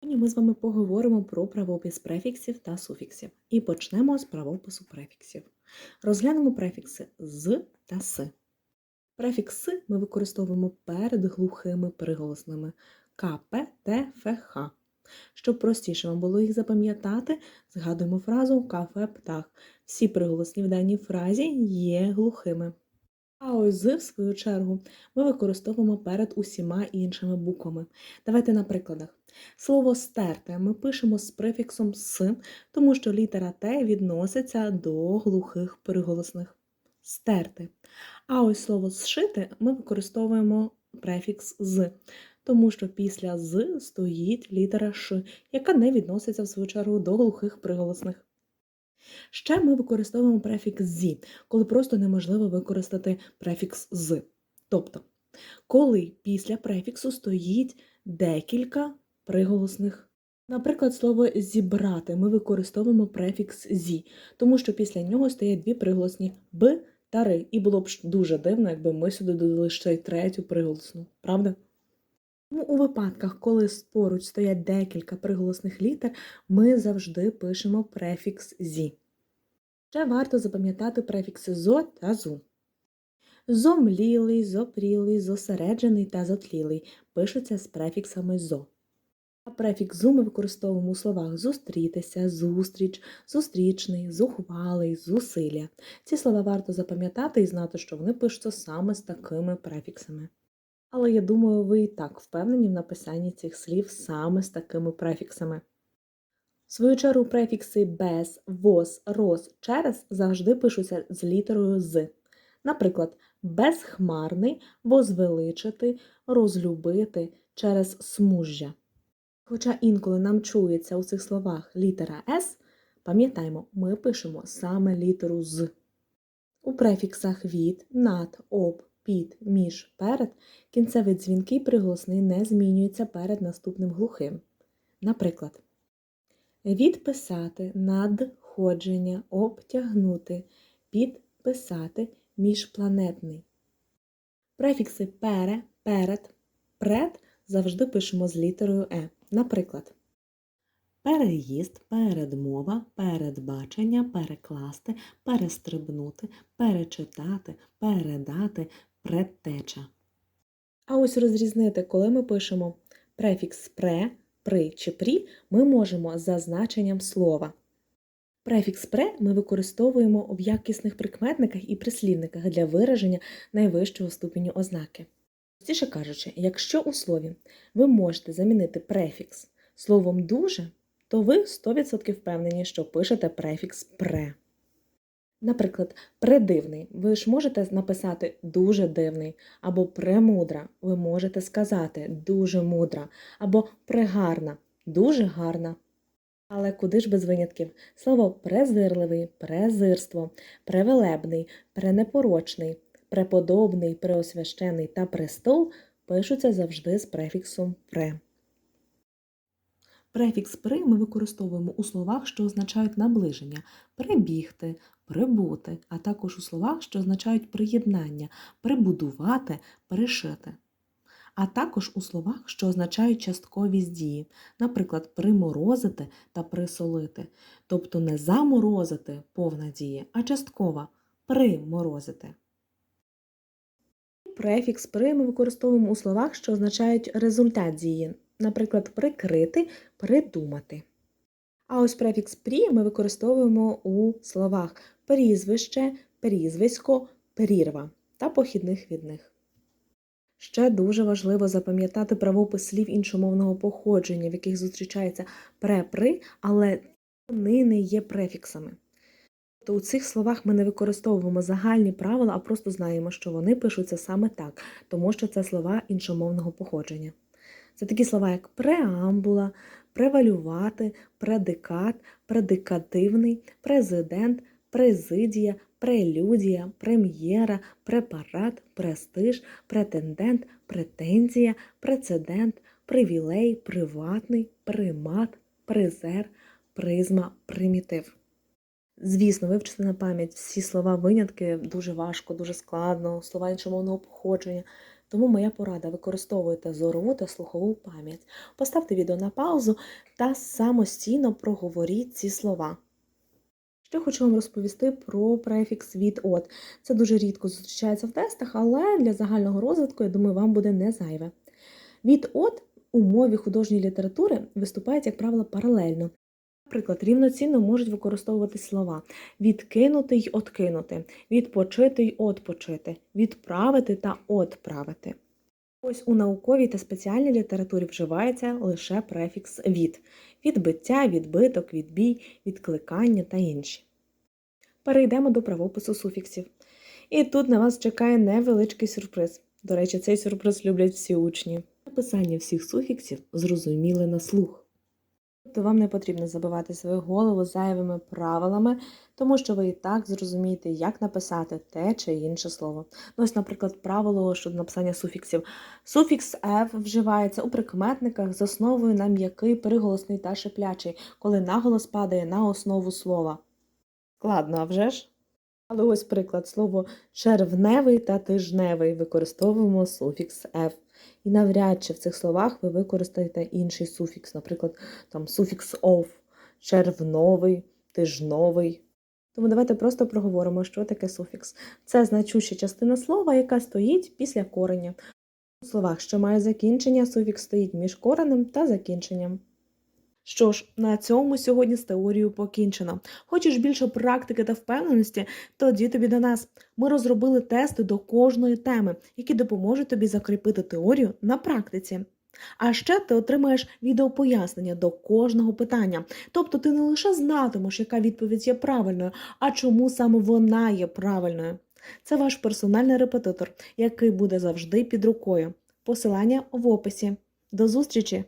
Сьогодні ми з вами поговоримо про правопис префіксів та суфіксів. І почнемо з правопису префіксів. Розглянемо префікси з та с. Префікс «с» ми використовуємо перед глухими приголосними К, П, Т, Ф, Х. Щоб простіше вам було їх запам'ятати, згадуємо фразу кафе птах. Всі приголосні в даній фразі є глухими. А ось з, в свою чергу, ми використовуємо перед усіма іншими буквами. Давайте на прикладах. Слово стерте ми пишемо з префіксом с, тому що літера Т відноситься до глухих приголосних. Стерти. А ось слово зшити ми використовуємо префікс з, тому що після з стоїть літера Ш, яка не відноситься в свою чергу до глухих приголосних. Ще ми використовуємо префікс зі, коли просто неможливо використати префікс з. Тобто, коли після префіксу стоїть декілька приголосних. Наприклад, слово зібрати ми використовуємо префікс зі, тому що після нього стоять дві приголосні б та ри. І було б дуже дивно, якби ми сюди додали ще й третю приголосну, правда? Тому у випадках, коли поруч стоять декілька приголосних літер, ми завжди пишемо префікс зі. Ще варто запам'ятати префікси зо та зу. Зомлілий, зопрілий, зосереджений та зотлілий пишуться з префіксами зо. А префікс зу ми використовуємо у словах зустрітися, зустріч, зустрічний, зухвалий, зусилля. Ці слова варто запам'ятати і знати, що вони пишуться саме з такими префіксами. Але я думаю, ви і так впевнені в написанні цих слів саме з такими префіксами. В свою чергу префікси без, воз, роз, через завжди пишуться з літерою з. Наприклад, безхмарний, возвеличити, розлюбити через смужжя. Хоча інколи нам чується у цих словах літера С, пам'ятаємо, ми пишемо саме літеру з. У префіксах від, над, об, під, між, перед кінцевий дзвінкий приголосний не змінюється перед наступним глухим. Наприклад, відписати, надходження, обтягнути, підписати, міжпланетний. Префікси пере, перед, пред завжди пишемо з літерою Е. Наприклад, переїзд, передмова, передбачення, перекласти, перестрибнути, перечитати, передати, предтеча. А ось розрізнити, коли ми пишемо префікс пре, при чи прі, ми можемо за значенням слова. Префікс пре ми використовуємо в якісних прикметниках і прислівниках для вираження найвищого ступеню ознаки. Простіше кажучи, якщо у слові ви можете замінити префікс словом дуже, то ви 100% впевнені, що пишете префікс пре. Наприклад, предивний ви ж можете написати дуже дивний, або премудра ви можете сказати дуже мудра, або прегарна, дуже гарна. Але куди ж без винятків? Слово презирливий, презирство, превелебний, пренепорочний, преподобний, преосвящений та престол пишуться завжди з префіксом пре. Префікс при ми використовуємо у словах, що означають наближення, прибігти, прибути, а також у словах, що означають приєднання, прибудувати, перешити. А також у словах, що означають частковість дії, наприклад, приморозити та присолити, тобто не заморозити повна дія, а часткова приморозити. Префікс при ми використовуємо у словах, що означають результат дії, наприклад, прикрити, придумати. А ось префікс прі ми використовуємо у словах прізвище, прізвисько, прірва та похідних від них. Ще дуже важливо запам'ятати правопис слів іншомовного походження, в яких зустрічається пре-при, але вони не є префіксами. То у цих словах ми не використовуємо загальні правила, а просто знаємо, що вони пишуться саме так, тому що це слова іншомовного походження. Це такі слова, як преамбула, превалювати, предикат, предикативний, президент, президія, прелюдія, прем'єра, препарат, престиж, претендент, претензія, прецедент, привілей, приватний, примат, призер, призма, примітив. Звісно, вивчити на пам'ять всі слова винятки дуже важко, дуже складно, слова іншомовного походження. Тому моя порада використовуйте зорову та слухову пам'ять. Поставте відео на паузу та самостійно проговоріть ці слова. Ще хочу вам розповісти про префікс від от. Це дуже рідко зустрічається в тестах, але для загального розвитку, я думаю, вам буде не зайве. Від от у мові художньої літератури виступають, як правило, паралельно. Наприклад, рівноцінно можуть використовувати слова відкинути й откинути, відпочити й отпочити, відправити та отправити. Ось у науковій та спеціальній літературі вживається лише префікс від відбиття, відбиток, відбій, відкликання та інші. Перейдемо до правопису суфіксів. І тут на вас чекає невеличкий сюрприз. До речі, цей сюрприз люблять всі учні. Написання всіх суфіксів зрозуміле на слух. Тобто вам не потрібно забивати свою голову зайвими правилами, тому що ви і так зрозумієте, як написати те чи інше слово. Ну, ось, наприклад, правило щодо написання суфіксів. Суфікс «f» вживається у прикметниках з основою на м'який, приголосний та шиплячий, коли наголос падає на основу слова. Складно, а вже ж? Але ось приклад слово червневий та тижневий використовуємо суфікс «f». І навряд чи в цих словах ви використаєте інший суфікс, наприклад, там суфікс «ов», червновий, тижновий. Тому давайте просто проговоримо, що таке суфікс. Це значуща частина слова, яка стоїть після кореня. У словах, що має закінчення, суфікс стоїть між коренем та закінченням. Що ж, на цьому сьогодні з теорією покінчено. Хочеш більше практики та впевненості? Тоді тобі до нас. Ми розробили тести до кожної теми, які допоможуть тобі закріпити теорію на практиці. А ще ти отримаєш відеопояснення до кожного питання. Тобто ти не лише знатимеш, яка відповідь є правильною, а чому саме вона є правильною. Це ваш персональний репетитор, який буде завжди під рукою. Посилання в описі. До зустрічі!